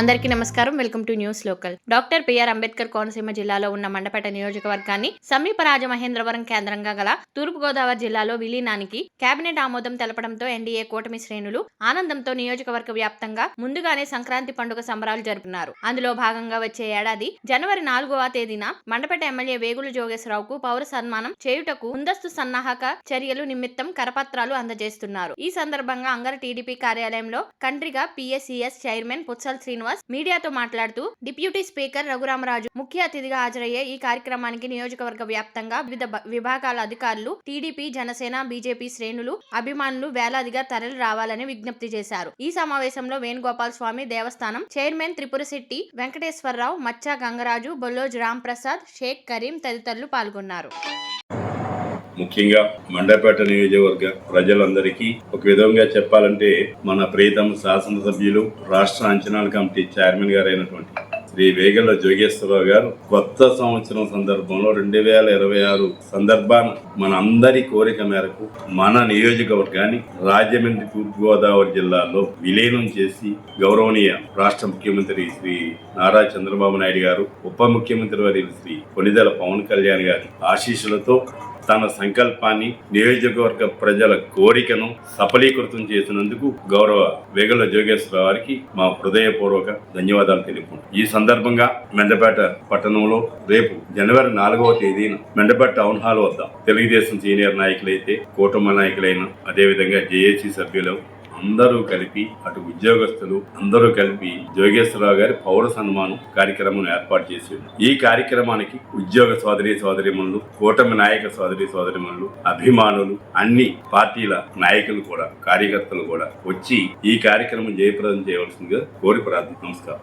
అందరికీ నమస్కారం. Welcome to news local. Doctor BR Ambedkar Konaseema జిల్లాలో ఉన్న మండపేట నియోజకవర్గాన్ని సమీప రాజమహేంద్రవరం కేంద్రంగా గల తూర్పుగోదావరి జిల్లాలో విలీనానికి కేబినెట్ ఆమోదం తెలపడంతో ఎన్డీఏ కూటమి శ్రేణులు ఆనందంతో నియోజకవర్గ వ్యాప్తంగా ముందుగానే సంక్రాంతి పండుగ సంబరాలు జరుపుతున్నారు. అందులో భాగంగా వచ్చే ఏడాది జనవరి నాలుగవ తేదీన మండపేట ఎమ్మెల్యే వేగుల జోగేశ్వరరావుకు పౌర సన్మానం చేయుటకు ముందస్తు సన్నాహక చర్యలు నిమిత్తం కరపత్రాలు అందజేస్తున్నారు. ఈ సందర్భంగా అంగర టీడీపీ కార్యాలయంలో కంట్రిగా పిఎస్సిఎస్ చైర్మన్ పుత్సల్ శ్రీనివాస్ మీడియాతో మాట్లాడుతూ డిప్యూటీ స్పీకర్ రఘురామరాజు ముఖ్య అతిథిగా హాజరయ్యే ఈ కార్యక్రమానికి నియోజకవర్గ వ్యాప్తంగా వివిధ విభాగాల అధికారులు టీడీపీ జనసేన బీజేపీ శ్రేణులు అభిమానులు వేలాదిగా తరలి రావాలని విజ్ఞప్తి చేశారు. ఈ సమావేశంలో వేణుగోపాల్ స్వామి దేవస్థానం చైర్మన్ త్రిపురశెట్టి వెంకటేశ్వరరావు మచ్చా గంగరాజు బొల్లోజ్ రామ్ ప్రసాద్ షేక్ కరీం తదితరులు పాల్గొన్నారు. ముఖ్యంగా మండపేట నియోజకవర్గ ప్రజలందరికీ ఒక విధంగా చెప్పాలంటే మన ప్రీతం శాసనసభ్యులు రాష్ట్ర అంచనాల కమిటీ చైర్మన్ గారైనటువంటి శ్రీ వేగల జోగేశ్వరరావు గారు కొత్త సంవత్సరం సందర్భంలో రెండు వేల ఇరవై ఆరు సందర్భాన మన అందరి కోరిక మేరకు మన నియోజకవర్గాన్ని రాజమండ్రి తూర్పుగోదావరి జిల్లాలో విలీనం చేసి గౌరవనీయ రాష్ట్ర ముఖ్యమంత్రి శ్రీ నారా చంద్రబాబు నాయుడు గారు ఉప ముఖ్యమంత్రి వర్యులు శ్రీ కొనిదెల పవన్ కళ్యాణ్ గారి ఆశీస్సులతో తన సంకల్పాన్ని నియోజకవర్గ ప్రజల కోరికను సఫలీకృతం చేసినందుకు గౌరవ వేగల జోగేశ్వర వారికి మా హృదయపూర్వక ధన్యవాదాలు తెలుపుకుంటాం ఈ సందర్భంగా మెండపేట పట్టణంలో రేపు జనవరి నాలుగవ తేదీన మెండపేట టౌన్ హాల్ వద్ద తెలుగుదేశం సీనియర్ నాయకులైతే కూటమి నాయకులైన అదేవిధంగా జేఏసీ సభ్యులు అందరూ కలిపి అటు ఉద్యోగస్తులు అందరూ కలిపి జోగేశ్వరరావు గారి పౌర సన్మానం కార్యక్రమం ఏర్పాటు చేసి ఈ కార్యక్రమానికి ఉద్యోగ సోదరి సోదరిమణులు కూటమి నాయక సోదరి సోదరిమణులు అభిమానులు అన్ని పార్టీల నాయకులు కూడా కార్యకర్తలు కూడా వచ్చి ఈ కార్యక్రమం జయప్రదం చేయవలసిందిగా కోరి ప్రార్థన నమస్కారం.